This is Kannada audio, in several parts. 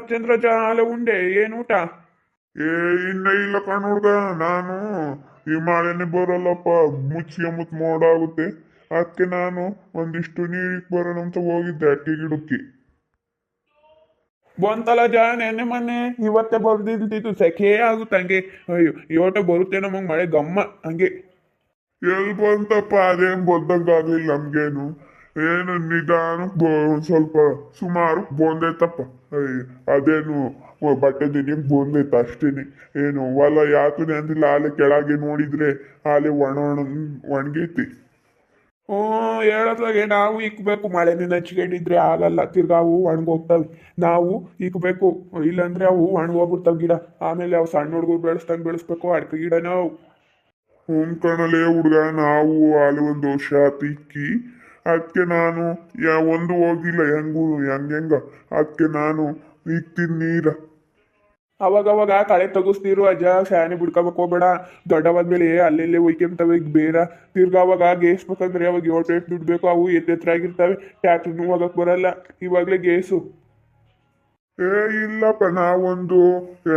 ಚಂದ್ರಜ ಅಲ್ಲ ಉಂಡೆ ಏನು ಊಟ? ಏ ಇನ್ನ ಇಲ್ಲ ಕಣ್ ಹುಡ್ಗ ನಾನು ಈ ಮಳೆನೆ ಬರಲ್ಲಪ್ಪ ಮುಚ್ಚಿ ಮುತ್ ಮೋಡ ಆಗುತ್ತೆ ಅದಕ್ಕೆ ನಾನು ಒಂದಿಷ್ಟು ನೀರಿಗೆ ಬರೋಣ ಅಂತ ಹೋಗಿದ್ದೆ ಅಕ್ಕಿ ಗಿಡಕ್ಕೆ. ಬಂತಲ್ಲ ಜಾ ನೆನ್ನೆ ಮೊನ್ನೆ ಇವತ್ತೇ ಬರ್ದಿದ್ದು ಸೆಖೆ ಆಗುತ್ತೆ ಹಂಗೆ. ಅಯ್ಯೋ ಇವತ್ತ ಬರುತ್ತೆ ನಮಗೆ ಮಳೆ ಗಮ್ಮ ಹಂಗೆ. ಎಲ್ಲಿ ಬಂತಪ್ಪ ಅದೇನ್ ಬಂದಂಗಾಗ್ಲಿಲ್ಲ ನಮ್ಗೇನು? ಏನು ನಿಧಾನ ಒಂದ್ ಸ್ವಲ್ಪ ಸುಮಾರು ಬಂದೈತಪ್ಪ ಅದೇನು ಬಟ್ಟೆ ದಿನಕ್ಕೆ ಬಂದೈತೆ ಅಷ್ಟೇನೆ. ಏನು ಹೊಲ ಯಾತನೆ ಅಂದಿಲ್ಲ ಆಲೆ ಕೆಳಗೆ ನೋಡಿದ್ರೆ ಆಲೆ ಒಣ ಒಣ ಒಣಗೈತಿ. ಹ್ಞೂ ಹೇಳೋದಾಗೆ ನಾವು ಇಕ್ಬೇಕು ಮಳೆನೇ ಹಚ್ಕೊಂಡಿದ್ರೆ ಆಗಲ್ಲ. ತಿರ್ಗಾ ಅವು ಒಣಗೋಗ್ತವೆ. ನಾವು ಇಕ್ಬೇಕು ಇಲ್ಲಾಂದ್ರೆ ಅವು ಒಣಗೋಗ್ಬಿಡ್ತಾವೆ ಗಿಡ. ಆಮೇಲೆ ಅವು ಸಣ್ಣ ಹುಡುಗರು ಬೆಳೆಸ್ದಂಗೆ ಬೆಳೆಸ್ಬೇಕು. ಅಡ್ಕೆ ಗಿಡ ನಾವು ಹುಡುಗ ಹುಡ್ಗ ನಾವು ಅಲ್ಲಿ ಒಂದು ವರ್ಷ ತಿಕ್ಕಿ ಅದಕ್ಕೆ ನಾನು ಯಾ ಒಂದು ಹೋಗಿಲ್ಲ ಹೆಂಗೂ ಹೆಂಗ್? ಅದಕ್ಕೆ ನಾನು ಇಕ್ತೀನಿ ನೀರ. ಅವಾಗ ಅವಾಗ ಕಳೆ ತೆಗಿಸ್ತಿರು ಅಜ್ಜ, ಶಾನೆ ಬಿಡ್ಕೋಬೇಕು ಹೋಗ್ಬೇಡ. ದೊಡ್ಡವಾದ್ಮೇಲೆ ಅಲ್ಲಿ ಒಯ್ಕೊಂತವೆ ಈಗ ಬೇರೆ ತಿರ್ಗ ಅವಾಗ ಗೇಸ್ಬೇಕಂದ್ರೆ ಅವಾಗ ಏಳು ಪ್ಲೇಟ್ ದುಡ್ಡು ಬೇಕು, ಅವು ಎತ್ತೆತ್ತರಾಗಿರ್ತವೆ ಟ್ಯಾಕ್ಟ್ರಿನೂ ಹೋಗಕ್ಕೆ ಬರಲ್ಲ. ಇವಾಗಲೇ ಗೇಸು. ಏ, ಇಲ್ಲಪ್ಪ, ನಾವೊಂದು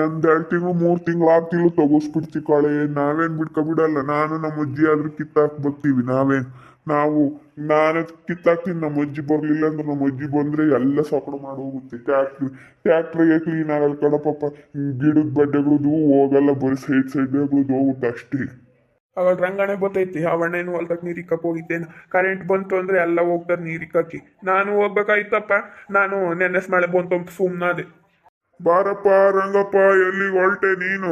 ಒಂದೆರಡು ತಿಂಗಳು, ಮೂರು ತಿಂಗಳು ಆಗ್ತಿಲ್ಲ ತಗೋಸ್ಬಿಡ್ತೀವಿ ಕಳೆ. ನಾವೇನ್ ಬಿಡ್ಕೊಬಿಡಲ್ಲ ನಾನು ನಮ್ಮ ಅಜ್ಜಿ ಆದ್ರೂ ಕಿತ್ತಾಕ್ ಬರ್ತೀವಿ, ನಾವೇನ್? ನಾವು, ನಾನು ಕಿತ್ತಾಕ್ತೀನಿ, ನಮ್ಮ ಅಜ್ಜಿ ಬರ್ಲಿಲ್ಲ ಅಂದ್ರೆ ನಮ್ಮ ಅಜ್ಜಿ ಬಂದ್ರೆ ಎಲ್ಲ ಸಪಡ ಮಾಡಿ ಹೋಗುತ್ತೆ. ಟ್ಯಾಕ್ಟ್ರಿ ಟ್ಯಾಕ್ಟ್ರಿಗೆ ಕ್ಲೀನ್ ಆಗಲ್ಲ ಕಣಪ್ಪ. ಗಿಡದ ಬಡ್ಡೆಗಳದು ಹೋಗಲ್ಲ, ಬರೀ ಸೈಡ್ ಸೈಡ್ಗಳದು ಹೋಗುತ್ತೆ ಅಷ್ಟೇ. ಅವಾಗ ರಂಗಣೆ ಬರ್ತೈತಿ ಅವಣ್ಣೇನು ಹೊಲ್ದಾಗ ನೀರು ಇಕ್ಕಕ್ಕೆ ಹೋಗಿದ್ದೇನೆ ಕರೆಂಟ್ ಬಂತು ಅಂದ್ರೆ ಎಲ್ಲ ಹೋಗ್ತಾರೆ ಇಕ್ಕಿ ನಾನು ಹೋಗ್ಬೇಕಾಯ್ತಪ್ಪ, ನಾನು ನೆನ್ನೆ ಮಳೆ ಬಂತು ಅಂತ ಸುಮ್ಮನಾದೆ ಬಾರಪ್ಪ, ರಂಗಪ್ಪ ಎಲ್ಲಿ ಹೊಲ್ಟೆ ನೀನು?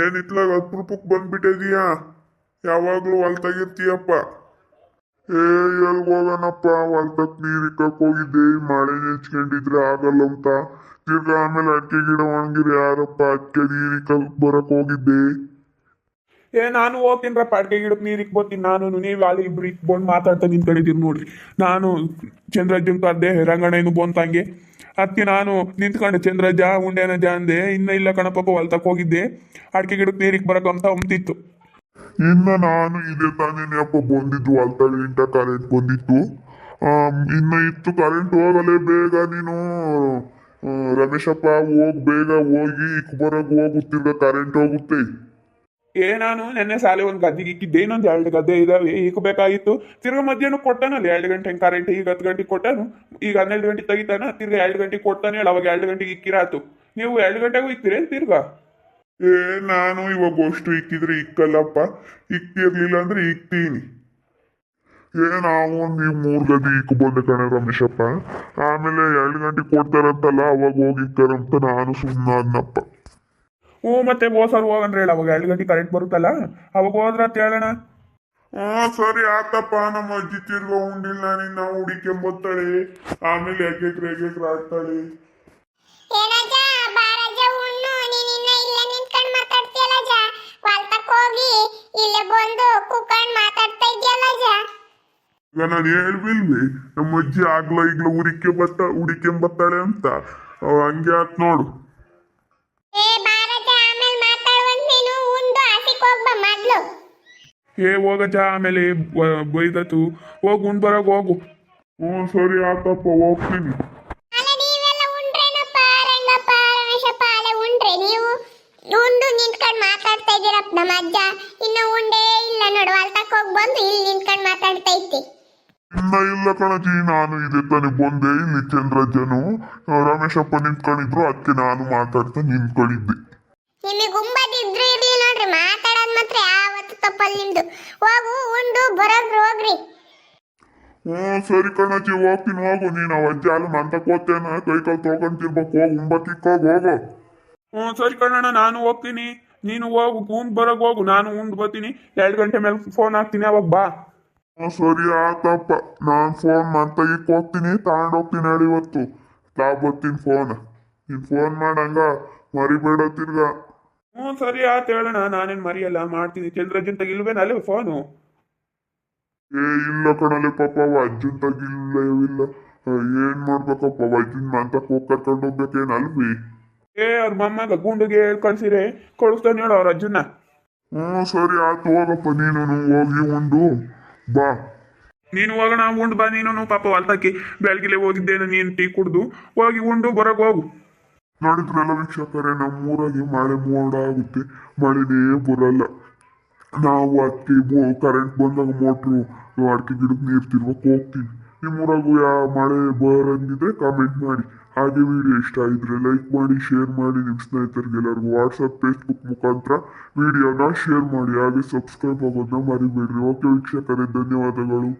ಏನಿತ್ಲಾಗ ಅಪ್ರೂಪಕ್ಕೆ ಬಂದ್ಬಿಟ್ಟಿದೀಯಾ? ಯಾವಾಗ್ಲೂ ಹೊಲ್ತಾಗಿರ್ತೀಯಪ್ಪ ಏ ಎಲ್ಲಿ ಹೋಗೋಣಪ್ಪ? ಹೊಲ್ತಕ್ ನೀರ್ ಇಕ್ಕಕ್ ಹೋಗಿದ್ದೆ, ಮಳೆ ನೆಚ್ಕೊಂಡಿದ್ರೆ ಆಗಲ್ಲ ಅಂತ. ತಿರ್ಗಾ ಆಮೇಲೆ ಅಡಿಕೆ ಗಿಡ ಒಣಗಿರಿ ಯಾರಪ್ಪ ಅಡಿಕೆ ನೀರ್ ಇಕ್ಕಕ್ ಬರಕ್ ಹೋಗಿದ್ದೆ? ಏ, ನಾನು ಹೋಗ್ತೀನ್ರಪ್ಪ ಅಡ್ಗೆ ಗಿಡಕ್ಕೆ ನೀರು ಇಕ್ಬೋತೀನಿ ನಾನು, ನೀವು ಅಲ್ಲಿ ಇಬ್ರು ಇಕ್ಬೋದು ಮಾತಾಡ್ತಾ ನಿಂತ್ಕೊಂಡಿದ್ದೀನಿ ನೋಡ್ರಿ. ನಾನು ಚಂದ್ರಜ್ಜನ್ ಕರ್ದೆ ರಂಗಣ್ಣನು ಬಂತಂಗೆ ಅದಕ್ಕೆ ನಾನು ನಿಂತ್ಕೊಂಡೆ, ಚಂದ್ರಜ್ಜ ಉಂಡೆನಜ್ಜ ಅಂದೆ, ಇನ್ನ ಇಲ್ಲ ಕಣಪ್ಪ ಹೊಲ್ತಕ್ಕೆ ಹೋಗಿದ್ದೆ. ಅಡ್ಗೆ ಗಿಡಕ್ಕೆ ನೀರಿಗೆ ಬರಕಂತ ಅಂತಿತ್ತು ಇನ್ನ ನಾನು ಇದೇ ತಾನೇನಪ್ಪ ಬಂದಿದ್ದು ಹೊಲ್ತಾಗ ಇಂಟ ಕರೆಂಟ್ ಬಂದಿತ್ತು. ಇನ್ನ ಇತ್ತು ಕರೆಂಟ್ ಹೋಗಲೇ ಬೇಗ ನೀನು ರಮೇಶಪ್ಪ, ಹೋಗ್ ಬೇಗ ಹೋಗಿ ಇಕ್ ಬರಕ್ ಹೋಗು ಕರೆಂಟ್ ಹೋಗುತ್ತೆ. ಏ, ನಾನು ನೆನ್ನೆ ಸಾಲೆ ಒಂದು ಗದ್ದೆಗೆ ಇನ್ನೊಂದು ಎರಡು ಗದ್ದೆ ಇದಾವೆ ಇಕ್ಬೇಕಾಗಿತ್ತು ತಿರ್ಗ ಮಧ್ಯಾಹ್ನ ಕೊಟ್ಟನಲ್ಲ ಎರಡು ಗಂಟೆ ಕರೆಂಟ್ ಈಗ ಹತ್ತು ಗಂಟೆಗೆ ಕೊಟ್ಟಾನು. ಈಗ ಹನ್ನೆರಡು ಗಂಟೆ ತೆಗಿತಾನ, ತಿರ್ಗ ಎರಡು ಗಂಟೆಗೆ ಕೊಡ್ತಾನೆ ಹೇಳ, ಅವಾಗ ಎರಡು ಗಂಟೆಗೆ ಇಕ್ಕಿರಾತು ನೀವು ಎರಡು ಗಂಟೆಗೂ ಇಕ್ತೀರೇನು ತಿರ್ಗಾ? ಏ, ನಾನು ಇವಾಗ ಅಷ್ಟು ಇಕ್ಕಿದ್ರೆ ಇಕ್ಕಲ್ಲಪ್ಪ. ಇಕ್ತಿರ್ಲಿಲ್ಲ ಅಂದ್ರೆ ಇಕ್ತೀನಿ. ಏ, ನಾವು ನೀವು ಮೂರು ಗದ್ದೆ ಇಕ್ ಬಂದೆ ಕಣೆ ರಮೇಶಪ್ಪ. ಆಮೇಲೆ ಎರಡು ಗಂಟೆ ಕೊಡ್ತಾರಂತಲ್ಲ, ಅವಾಗ ಹೋಗಿ ಇಕ್ಕರಂತ ನಾನು ಸುಮ್ಮನಾದ್ನಪ್ಪ ಹ್ಞೂ ಮತ್ತೆ ಹೋಸರ್ ಹೋಗಂದ್ರೆ ಹೇಳ ಅವಾಗ ಎರಡು ಗಂಟೆ ಕರೆಂಟ್ ಬರುತ್ತಲ್ಲ ಅವಾಗ ಹೋದ್ರ ಅಂತ ಹೇಳೋಣ. ಹ್ಞೂ ಸರಿ ಆತಪ್ಪ ನಮ್ಮ ಅಜ್ಜಿ ತಿರ್ಗ ಉಂಡಿಲ್ಲ ನಿನ್ನ ಹುಡಿಕೆಂಬತ್ತಾಳೆ ಆಮೇಲೆ ಎಗ್ಗೆಗ್ರೆ ಎಗ್ಗೆಗ್ರೆ ಆಡ್ತಾಳೆ ಈಗ ನಾನು ಹೇಳ್ಬಿಲ್ವಿ ನಮ್ಮ ಅಜ್ಜಿ ಆಗ್ಲ ಈಗ್ಲ ಉಡಿಕೆ ಬತ್ತ ಹುಡಿಕೆಂಬತ್ತಾಳೆ ಅಂತ. ಅವ್ ಹಂಗೆ ಆತ್ ನೋಡು. ಆಸಿಕ್ ಏ ಹೋಗಜ್ಜ ಆಮೇಲೆ ಬ- ಬೈದತ್ತು. ಹೋಗಿ ಉಂಡ್ ಬರೋಗ ಹೋಗು. ಹ್ಞೂ ಸರಿ ಆತಪ್ಪ ಹೋಗ್ತೀನಿ. ಅಲ್ಲ ನೀವೆಲ್ಲ ಉಂಡ್ರೇನಪ್ಪ? ರಂಗಪ್ಪ ರಮೇಶಪ್ಪ ಅಲ್ಲ ಉಂಡ್ರೆ ನೀವು? ಉಂಡು ನಿಂತ್ಕೊಂಡ್ ಮಾತಾಡ್ತಾ ಇದೀರಪ್ಪ ನಮ್ಮ ಅಜ್ಜ? ಇನ್ನು ಉಂಡೇ ಇಲ್ಲ ನೋಡು ಹೋಗಿ ಬಂದು ಇಲ್ಲಿ ನಿಂತ್ಕೊಂಡ್ ಮಾತಾಡ್ತಾ ಇನ್ನ ಇಲ್ಲ ಕಣಜಿ ನಾನು ಇದೆ ತಾನೇ ಬಂದೆ ಇಲ್ಲಿ ಚಂದ್ರಜ್ಜನು. ಆ, ರಮೇಶಪ್ಪ ನಿಂತ್ಕೊಂಡಿದ್ರು ಅದಕ್ಕೆ ನಾನು ಮಾತಾಡ್ತಾ ನಿಂತ್ಕೊಂಡಿದ್ದೆ. ನಿಮಗೆ ನಿಮ್ದು ಹೋಗು ಉಂಡು ಬರೋಗ್ರಿ ಹೋಗ್ರಿ. ಹ್ಞೂ ಸರಿ ಕಣಜ್ಜಿ ಹೋಗ್ತೀನಿ ಹೋಗು. ನೀನು ಅವ ಅಜ್ಜಿ ಅಲ್ಲಿ ಮಂತ ಕೋತೇನ ಕೈ ಕಾಲು ತೊಗೊಂತಿರ್ಬೇಕು ಹೋಗು ಉಂಬತ್ತಿಕ್ಕೋಗಿ ಹೋಗು. ಹ್ಞೂ ಸರಿ ಕಣಣ್ಣ ನಾನು ಹೋಗ್ತೀನಿ. ನೀನು ಹೋಗು ಉಂಡ್ ಬರೋಕ್ ಹೋಗು. ನಾನು ಉಂಡ್ ಬರ್ತೀನಿ. ಎರಡು ಗಂಟೆ ಮೇಲೆ ಫೋನ್ ಹಾಕ್ತೀನಿ ಅವಾಗ ಬಾ. ಹ್ಞೂ ಸರಿ ಆತಪ್ಪ. ನಾನು ಫೋನ್ ಮಂತಗಿಕ್ ಹೋಗ್ತೀನಿ ತಗೊಂಡೋಗ್ತೀನಿ ಹೇಳಿ ಇವತ್ತು. ತಾ ಬರ್ತೀನಿ ಫೋನ್ ನೀನು ಫೋನ್ ಮಾಡಂಗ ಮರಿಬೇಡ ತಿರ್ಗಾ. ಹ್ಞೂ ಸರಿ ಆಯ್ತು ಹೇಳೋಣ ನಾನೇನು ಮರಿಯಲ್ಲ ಮಾಡ್ತೀನಿ. ಚಂದ್ರಜನ್ ತೆಗಿಲ್ವೇನಲ್ಲ ಫೋನು? ಏ ಇಲ್ಲ ಕಣಲೆ ಪಾಪ ಅವ ಅಜ್ಜನ್ ತಗಿಲ್ಲವಿಲ್ಲ ಏನ್ ಮಾಡ್ಬೇಕಪ್ಪ ಅವ ಅಜ್ಜನ್ ಮಂತಕ್ ಹೋಗಿ ಕರ್ಕೊಂಡು ಹೋಗ್ಬೇಕೇನ್ ಅಲ್ವಿ ಏ ಅವ್ರ ಮಮ್ಮಗ ಗುಂಡಿಗೆ ಕಳ್ಸಿರೆ ಕಳಿಸ್ತಾನೆ ಹೇಳು ಅವ್ರ ಅಜ್ಜನ ಹ್ಞೂ ಸರಿ ಆಯ್ತು ಹೋಗಪ್ಪ ನೀನು ಹೋಗಿ ಉಂಡು. ಬಾ. ನೀನು ಹೋಗೋಣ ಉಂಡು ಬಾ ನೀನು ಪಾಪ ಹೊಲ್ತಕ್ಕೆ ಬೆಳಗಿಲೆ ಹೋಗಿದ್ದೇನೆ ನೀನು ಟೀ ಕುಡ್ದು. ಹೋಗಿ ಉಂಡು ಬರೋಕ್ ಹೋಗು. ನೋಡಿದ್ರಲ್ಲ ವೀಕ್ಷಕರೇ ನಮ್ಮೂರಾಗೆ ಮಳೆ ಮೋಡ ಆಗುತ್ತೆ, ಮಳೆನೇ ಬರಲ್ಲ. ನಾವು ಅದಕ್ಕೆ ಕರೆಂಟ್ ಬಂದಾಗ ಮೋಟ್ರು ಅಡಿಕೆ ಗಿಡಕ್ಕೆ ನೀರು ತಿರ್ವಕ್ಕೆ ಹೋಗ್ತೀವಿ ನಿಮ್ಮೂರಾಗೂ ಯಾ, ಮಳೆ ಬರಂಗಿದ್ರೆ ಕಾಮೆಂಟ್ ಮಾಡಿ. ಹಾಗೆ ವಿಡಿಯೋ ಇಷ್ಟ ಆಗಿದ್ರೆ ಲೈಕ್ ಮಾಡಿ ಶೇರ್ ಮಾಡಿ. ನಿಮ್ಮ ಸ್ನೇಹಿತರಿಗೆಲ್ಲರಿಗೂ ವಾಟ್ಸಪ್ ಫೇಸ್ಬುಕ್ ಮುಖಾಂತರ ವಿಡಿಯೋನ ಶೇರ್ ಮಾಡಿ. ಹಾಗೆ ಸಬ್ಸ್ಕ್ರೈಬ್ ಆಗೋದನ್ನ ಮರಿಬೇಡ್ರಿ. ಓಕೆ ವೀಕ್ಷಕರೇ, ಧನ್ಯವಾದಗಳು.